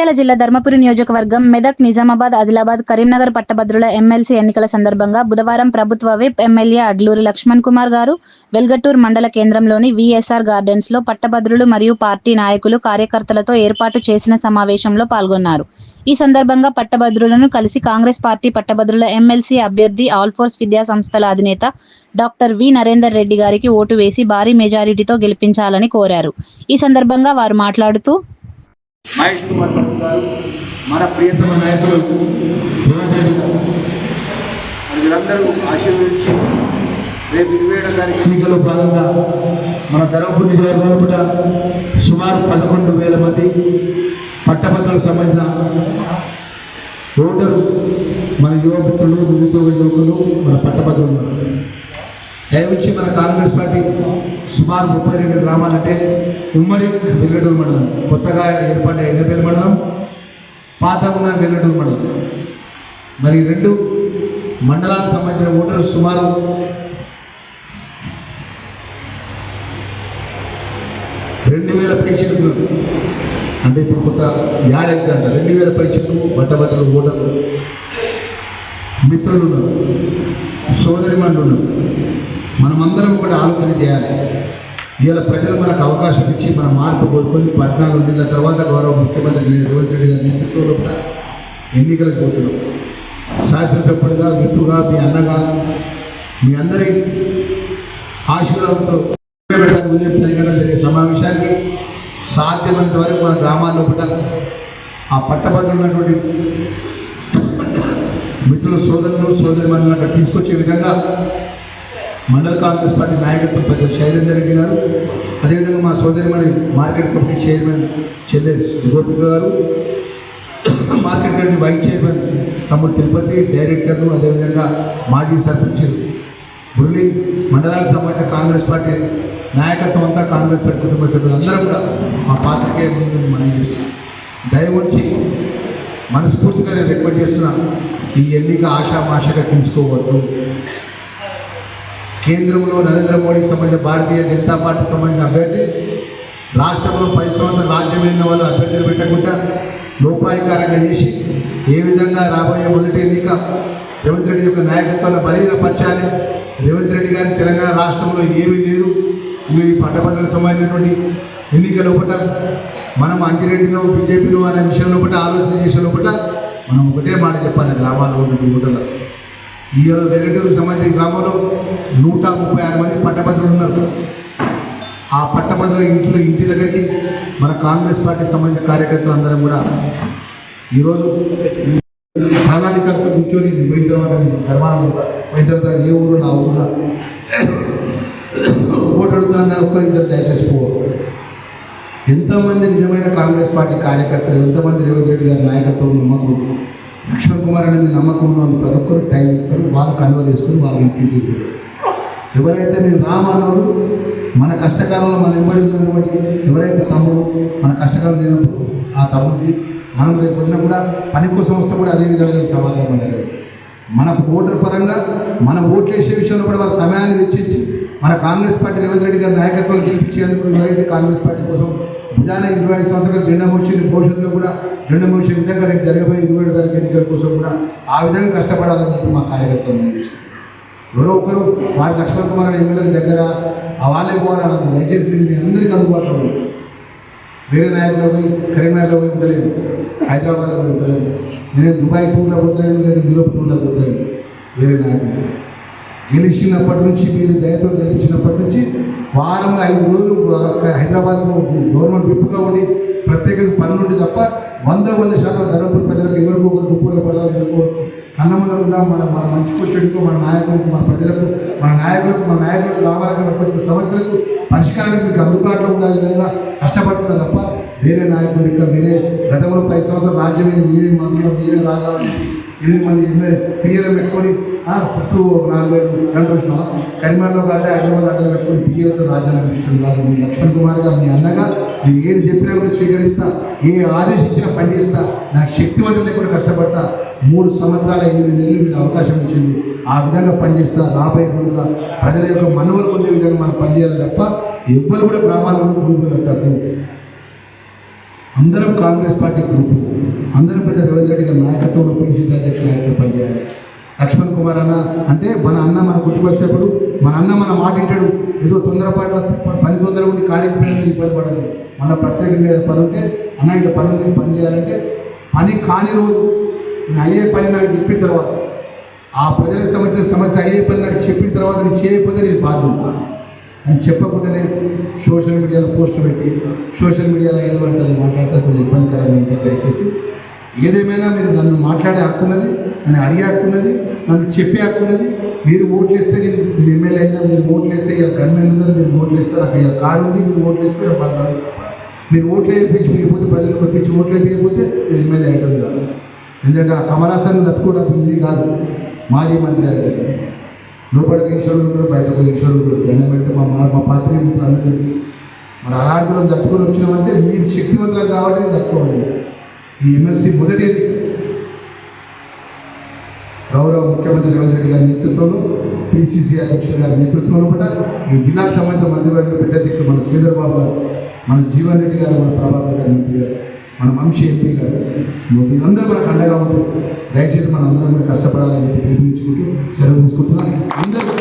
జగిత్యాల జిల్లా ధర్మపురి నియోజకవర్గం మెదక్ నిజామాబాద్ ఆదిలాబాద్ కరీంనగర్ పట్టభద్రుల ఎమ్మెల్సీ ఎన్నికల సందర్భంగా బుధవారం ప్రభుత్వ విప్ ఎమ్మెల్యే అడ్లూరి లక్ష్మణ్ కుమార్ గారు వెల్గటూర్ మండల కేంద్రంలోని విఎస్ఆర్ గార్డెన్స్లో పట్టభద్రులు మరియు పార్టీ నాయకులు కార్యకర్తలతో ఏర్పాటు చేసిన సమావేశంలో పాల్గొన్నారు. ఈ సందర్భంగా పట్టభద్రులను కలిసి కాంగ్రెస్ పార్టీ పట్టభద్రుల ఎమ్మెల్సీ అభ్యర్థి ఆల్ఫోర్స్ విద్యా సంస్థల అధినేత డాక్టర్ వి నరేందర్ రెడ్డి గారికి ఓటు వేసి భారీ మెజారిటీతో గెలిపించాలని కోరారు. ఈ సందర్భంగా వారు మాట్లాడుతూ మహేష్ కుమార్ బాబు గారు మన ప్రియతమ నాయకులు యువజనులు వీరందరూ ఆశీర్వదించి రేపు ఇరవై ఏడో తారీఖు ఎన్నికల్లో భాగంగా మన ధర్మపురి నియోజకవర్గంలో కూడా సుమారు పదకొండు వేల మంది పట్టభద్రులకు సంబంధించిన ఓటరు మన యువమిత్రులు నిరుద్యోగ యువకులు మన పట్టభద్రులు దయవుంచి మన కాంగ్రెస్ పార్టీ సుమారు ముప్పై రెండు గ్రామాలంటే ఉమ్మడి వెల్లడూరు మండలం కొత్తగా ఏర్పడిన ఎండపల్లి మండలం పాత ఉన్న వెల్లడూరు మండలం. మరి రెండు మండలాలకు సంబంధించిన ఓటర్లు సుమారు రెండు వేల పైచీలు అంటే ఇప్పుడు కొత్త యాడెక్కి అంట రెండు వేల పైచీలు బట్టబట్టలు ఓటర్లు మిత్రులు ఉన్నారు సోదరిమణులు ఉన్నారు. మనమందరం కూడా ఆలోచన చేయాలి. ఇవాళ ప్రజలు మనకు అవకాశం ఇచ్చి మన మార్పు కోరుకొని పద్నాలుగు నెలల తర్వాత గౌరవ ముఖ్యమంత్రి రేవంత్ రెడ్డి గారి నేతృత్వంలో కూడా ఎన్నికలకు పోతున్నాం. శాసనసభ్యుడిగా విప్పుగా మీ అన్నగా మీ అందరి ఆశీర్వాదంతో ఉదయం జరిగిన జరిగే సమావేశానికి సాధ్యమైనంత వరకు మన గ్రామాల్లో కూడా ఆ పట్టభద్రులు ఉన్నటువంటి మిత్రులు సోదరులు సోదరి అక్కడ తీసుకొచ్చే విధంగా మండల కాంగ్రెస్ పార్టీ నాయకత్వం పెద్ద శైలేందర్ రెడ్డి గారు. అదేవిధంగా మా సోదరిమణి మార్కెట్ కమిటీ చైర్మన్ చెల్లె గోపిక గారు. మార్కెట్ కమిటీ వైస్ చైర్మన్ తమ్ముడు తిరుపతి డైరెక్టర్లు అదేవిధంగా మాజీ సర్పంచ్ మురళి మండలానికి సంబంధించిన కాంగ్రెస్ పార్టీ నాయకత్వం అంతా కాంగ్రెస్ పార్టీ కుటుంబ సభ్యులు అందరూ కూడా మా పాత్రికే ముందు మనం చేస్తున్నాం. దయ ఉంచి మనస్ఫూర్తిగా నేను రిక్వెస్ట్ చేస్తున్నా ఈ ఎన్నిక ఆశామాషగా తీసుకోవద్దు. కేంద్రంలో నరేంద్ర మోడీకి సంబంధించిన భారతీయ జనతా పార్టీ సంబంధించిన అభ్యర్థి రాష్ట్రంలో పది సంవత్సరాలు రాజ్యం వెళ్ళిన వాళ్ళు అభ్యర్థులు పెట్టకుండా లోపాయికారంగా చేసి ఏ విధంగా రాబోయే మొదటి ఎన్నిక రేవంత్ రెడ్డి యొక్క నాయకత్వంలో బలహీనపరచాలి? రేవంత్ రెడ్డి గారి తెలంగాణ రాష్ట్రంలో ఏమీ లేదు. ఇవి ఈ పట్టభద్రులకు సంబంధించినటువంటి ఎన్నికల ఒకట మనం అంజిరెడ్డిలో బీజేపీలో అనే విషయంలో ఒకటి ఆలోచన చేసే లోపల మనం ఒకటే మాట చెప్పాలి గ్రామాల్లో ఉన్నటువంటి ఓటర్లకు ఈ వెల్లటూరు సంబంధించిన గ్రామంలో నూట ముప్పై ఆరు మంది పట్టభద్రులు ఉన్నారు. ఆ పట్టభద్రుల ఇంట్లో ఇంటి దగ్గరికి మన కాంగ్రెస్ పార్టీకి సంబంధించిన కార్యకర్తలు అందరం కూడా ఈరోజు ఈ ప్రణాళికలతో కూర్చొని పోయిన తర్వాత నిర్మాణం పోయిన తర్వాత ఏ ఊరు నా ఊరుగా ఓటు అడుగుతున్నాను ఒక్కరి ఇద్దరు దయచేసి పోవాలి ఎంతమంది నిజమైన కాంగ్రెస్ పార్టీ కార్యకర్తలు ఎంతమంది రేవంత్ రెడ్డి గారి నాయకత్వం నమ్మకం లక్ష్మణ్ కుమార్ అనేది నమ్మకంలో ప్రతి ఒక్కరు టైం ఇస్తారు వాళ్ళు కన్వర్ చేసుకొని వాళ్ళు ఇంటికి ఎవరైతే మీరు రామన్నారు మన కష్టకాలంలో మన ఎంబడి కాబట్టి ఎవరైతే తమ్ముడు మన కష్టకాలం లేనప్పుడు ఆ తమ్ముడికి మనం రేపు పొద్దున కూడా పని సంస్థ వస్తే కూడా అదే విధంగా సమాధానం ఉండదు మన ఓటర్ పరంగా మన ఓట్లు వేసే విషయంలో కూడా వాళ్ళ సమయాన్ని వెచ్చించి మన కాంగ్రెస్ పార్టీ రేవంత్ రెడ్డి గారి నాయకత్వం గెలిపించేందుకు ఎవరైతే కాంగ్రెస్ పార్టీ కోసం భుజాన ఇరవై ఐదు సంవత్సరాలు జెండా మోషన్ భవిష్యత్తులో కూడా జెండా మోషన్ విధంగా రేపు జరగబోయే ఇరవై ఏడు తారీఖు ఎన్నికల కోసం కూడా ఆ విధంగా కష్టపడాలని చెప్పి మా కార్యకర్తలు ఎవరో ఒకరు వారి లక్ష్మణ్ కుమార్ ఎమ్మెల్యేల దగ్గర ఆ వాళ్ళే పోవాలని దయచేసి మీ అందరికీ అందుబాటులో ఉంది వేరే నాయకులు పోయి కరీంనగర్లో పోయి ఉండలేను హైదరాబాద్లో పోయి ఉండలేను నేను దుబాయ్ టూర్లో పోతలేను లేదా యూరోప్ టూర్లో పోతలేను వేరే నాయకులు. గెలిచినప్పటి నుంచి మీరు దయతో గెలిచి వారం వారంలో ఐదు రోజులు హైదరాబాద్లో గవర్నమెంట్ విప్పుగా ఉండి ప్రత్యేకంగా పనులు ఉండి తప్ప వంద వంద శాతం ధర్మపురి ప్రజలకు ఎవరికో ఒకరికి ఉపయోగపడాలి ఎవరికో కన్న ఉందా? మన మన మంచికి వచ్చేందుకు మన నాయకులకు మన ప్రజలకు మన నాయకులకు మన నాయకులకు రావాలని కొన్ని సమస్యలకు పరిష్కారానికి మీకు అందుబాటులో ఉండాలి విధంగా కష్టపడుతున్నా తప్ప వేరే నాయకుడు ఇంకా వేరే గతంలో పై సంవత్సరం రాజ్యమైన మీరే మంత్రులు మీరే రాజాలని ఎనిమిది మంది పిఎల్ఎం పెట్టుకొని ఆ, చుట్టూ నాలుగు గంటలు వచ్చినా కరిమాలో కంటే హైదరాబాద్ అడ్డలు పెట్టుకొని పిఎల్తో రాజ్యాన్ని ఇస్తున్నారు మీ లక్ష్మణ్ కుమార్గా మీ అన్నగా నేను ఏది చెప్పినా కూడా స్వీకరిస్తా ఏ ఆదేశించినా పని చేస్తా నాకు శక్తివంతం లేకుండా కష్టపడతా. మూడు సంవత్సరాల ఎనిమిది నెలలు మీకు అవకాశం ఇచ్చింది. ఆ విధంగా పనిచేస్తా. రాబోయే రోజుల్లో ప్రజల యొక్క మనువలు పొందే విధంగా మనం పనిచేయాలి తప్ప ఎవ్వరు కూడా గ్రామాల్లో గ్రూపులు కట్టద్దు అందరం కాంగ్రెస్ పార్టీ గ్రూపు. అందరం పెద్ద రవీంద్ర రెడ్డి గారి నాయకత్వంలో పిసిసి అధ్యక్షుల నాయకత్వం పనిచేయాలి. లక్ష్మణ్ కుమార్ అన్న అంటే మన అన్న మన గుర్తుకొచ్చేప్పుడు మన అన్న మన మాట వింటాడు. ఏదో తొందరపాట్ల పని తొందర ఉండి కార్యక్రమం ఇబ్బంది పడదు మన ప్రత్యేకంగా పని ఉంటే అన్న ఇంకా పని ఉంది పని చేయాలంటే పని కాని రోజు నేను అయ్యే పని నాకు చెప్పిన తర్వాత ఆ ప్రజలకు సంబంధించిన సమస్య అయ్యే పని నాకు చెప్పిన తర్వాత నేను చేయకపోతే నేను బాధ్యత అని చెప్పకుండానే సోషల్ మీడియాలో పోస్ట్ పెట్టి సోషల్ మీడియాలో ఏదో అంటే అది మాట్లాడితే కొంచెం ఇబ్బందికరంగా దయచేసి. ఏదేమైనా మీరు నన్ను మాట్లాడే హక్కున్నది నన్ను అడిగే హక్కున్నది నన్ను చెప్పే హక్కున్నది మీరు ఓట్లు వేస్తే నేను మీరు ఎమ్మెల్యే అయినా మీరు ఓట్లు వేస్తే ఇలా గవర్నమెంట్ ఉన్నది మీరు ఓట్లు వేస్తారు అక్కడ ఇలా కారు ఉంది మీరు ఓట్లు వేస్తే నాకు బాగా మీరు ఓట్లు వేయించి వేయకపోతే ప్రజలు పంపించి ఓట్లు వేయకపోతే మీరు ఎమ్మెల్యే అయ్యడం కాదు ఎందుకంటే ఆ కమలాసాన్ని తట్టుకోవడం ఈజీ కాదు. మాజీ మంత్రి అయ్యాడు లోపల ఈశ్వరుడు ఉంటాడు బయటకు ఈశ్వరుడు ఉంటాడు దండం మా మా మా అందరూ తెలుసు. మరి అలాంటి వాళ్ళని తట్టుకొని వచ్చినామంటే మీరు శక్తివంతులు కాబట్టి తట్టుకోవాలి. ఈ ఎమ్మెల్సీ మొదటిది గౌరవ ముఖ్యమంత్రి రేవంత్ రెడ్డి గారి నేతృత్వంలో పిసిసి అధ్యక్షుడు గారి నేతృత్వంలో కూడా ఈ జిల్లాకు సంబంధించిన మంత్రివర్గ పెద్ద అధ్యక్షుడు మన శ్రీధర్ బాబు గారు మన జీవన్ రెడ్డి గారు మన ప్రభాకర్ గారి మంత్రి గారు మన వంశీ ఎంపీ గారు మీరందరూ మనకు అండగా ఉంటారు దయచేసి మన అందరం కూడా కష్టపడాలని చెప్పి పిలుపునిచ్చుకుంటూ సెలవు తీసుకుంటున్నాం. అందరూ